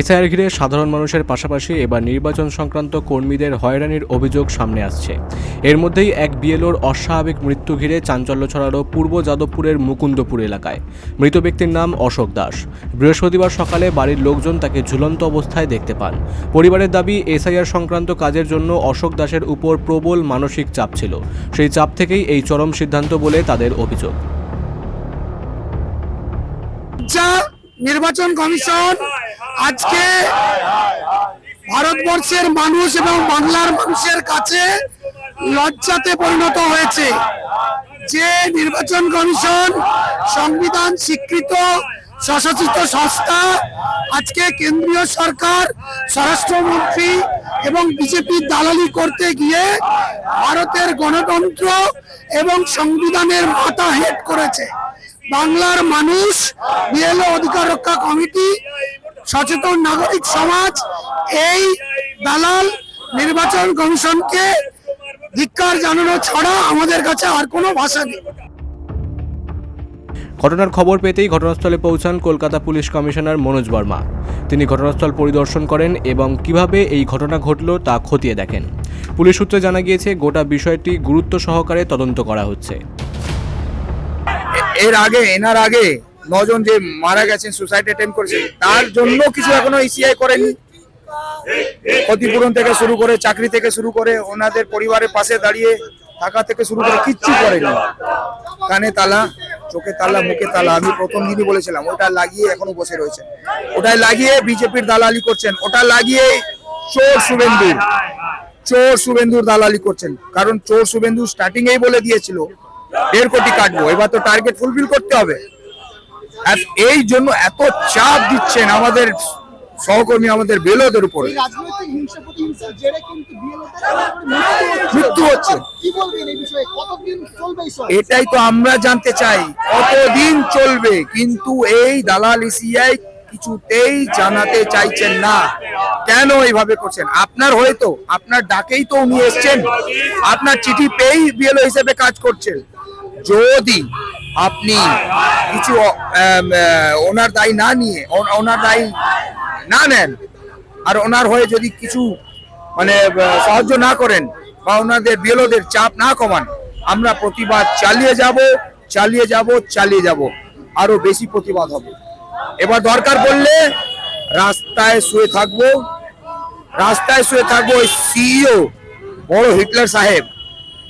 SIR ঘিরে সাধারণ মানুষের পাশাপাশি এবার নির্বাচন সংক্রান্ত কর্মীদের হয়রানির অভিযোগ সামনে আসছে। এর মধ্যেই এক বিএলওর অস্বাভাবিক মৃত্যু ঘিরে চাঞ্চল্য ছড়ালো পূর্ব যাদবপুরের মুকুন্দপুর এলাকায়। মৃত ব্যক্তির নাম অশোক দাস। বৃহস্পতিবার সকালে বাড়ির লোকজন তাকে ঝুলন্ত অবস্থায় দেখতে পান। পরিবারের দাবি, এসআইআর সংক্রান্ত কাজের জন্য অশোক দাসের উপর প্রবল মানসিক চাপ ছিল। সেই চাপ থেকেই এই চরম সিদ্ধান্ত বলে তাদের অভিযোগ। যা নির্বাচন কমিশন আজকে ভারতবর্ষের মানুষ এবং বাংলার মানুষের কাছে লজ্জাতে পরিণত হয়েছে। যে নির্বাচন কমিশন সংবিধান স্বীকৃত স্বশাসিত সংস্থা, আজকে কেন্দ্রীয় সরকার, স্বরাষ্ট্রমন্ত্রী এবং বিজেপির দালালি করতে গিয়ে ভারতের গণতন্ত্র এবং সংবিধানের মাথা হেট করেছে। বাংলার মানুষ, বিএলও অধিকার রক্ষা কমিটি, সচেতন নাগরিক সমাজ, এই দালাল নির্বাচন কমিশনকে ধিক্কার জানানো ছাড়া আমাদের কাছে আর কোনো ভাষা নেই। ঘটনার খবর পেতেই ঘটনাস্থলে পৌঁছান কলকাতা পুলিশ কমিশনার মনোজ বর্মা। তিনি ঘটনাস্থল পরিদর্শন করেন এবং কীভাবে এই ঘটনা ঘটল তা খতিয়ে দেখেন। পুলিশ সূত্রে জানা গিয়েছে, গোটা বিষয়টি গুরুত্ব সহকারে তদন্ত করা হচ্ছে। এর আগে, এনার আগে নজন যে মারা গেছেন সুসাইড অ্যাটেম্প করেছে তার জন্য কিছু এখনও ইসিআই করেনি। ক্ষতিপূরণ থেকে শুরু করে, চাকরি থেকে শুরু করে, ওনাদের পরিবারের পাশে দাঁড়িয়ে থাকা থেকে শুরু করে কিচ্ছু করেনি। কানে তালা, চোখে তালা, মুখে তালা, আমি প্রথম দিনই বলেছিলাম, ওটা লাগিয়ে এখনও বসে রয়েছে। ওটাই লাগিয়ে বিজেপির দালালি করছেন, ওটা লাগিয়ে চোর শুভেন্দু চোর শুভেন্দুর দালালি করছেন। কারণ চোর শুভেন্দু স্টার্টিং এই বলে দিয়েছিল দেড় কোটি কাটবো। এবার তো টার্গেট ফুলফিল করতে হবে। আর এই জন্য এত চাপ দিচ্ছেন আমাদের সহকর্মী আমাদের বেলোদের উপরে। মৃত্যু হচ্ছে। এটাই তো আমরা জানতে চাই। কতদিন চলবে? কিন্তু এই দালাল ইসিআই কিছুতেই জানাতে চাইছেন না। কেন এইভাবে করছেন? আপনার হয়তো আপনার ডাকেই তো উনি এসছেন। আপনার চিঠি পেয়েই বিএলও হিসেবে কাজ করছেন। যদি আপনি কিছু ওনার দায়ী না নিয়ে ওনার দায়ী না নেন, আর ওনার হয়ে যদি কিছু মানে সাহায্য না করেন বা ওনাদের বিএলওদের চাপ না কমান, আমরা প্রতিবাদ চালিয়ে যাব চালিয়ে যাব চালিয়ে যাব আরও বেশি প্রতিবাদ হবে। এবার দরকার পড়লে রাস্তায় শুয়ে থাকব, রাস্তায় শুয়ে থাকব ওই সিইও বড় হিটলার সাহেব,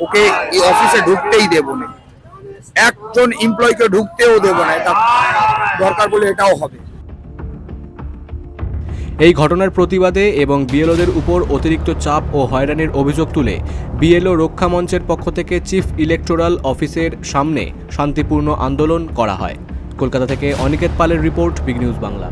ওকে এই অফিসে ঢুকতেই দেবো না। একজন এমপ্লয়কে ঢুকতেও দেবো না, এটা দরকার বলে এটাও হবে। এই ঘটনার প্রতিবাদে এবং বিএলওদের উপর অতিরিক্ত চাপ ও হয়রানির অভিযোগ তুলে বিএলও রক্ষা মঞ্চের পক্ষ থেকে চিফ ইলেকটোরাল অফিসের সামনে শান্তিপূর্ণ আন্দোলন করা হয়। কলকাতা থেকে অনিকেত পালের রিপোর্ট, বিগ নিউজ বাংলা।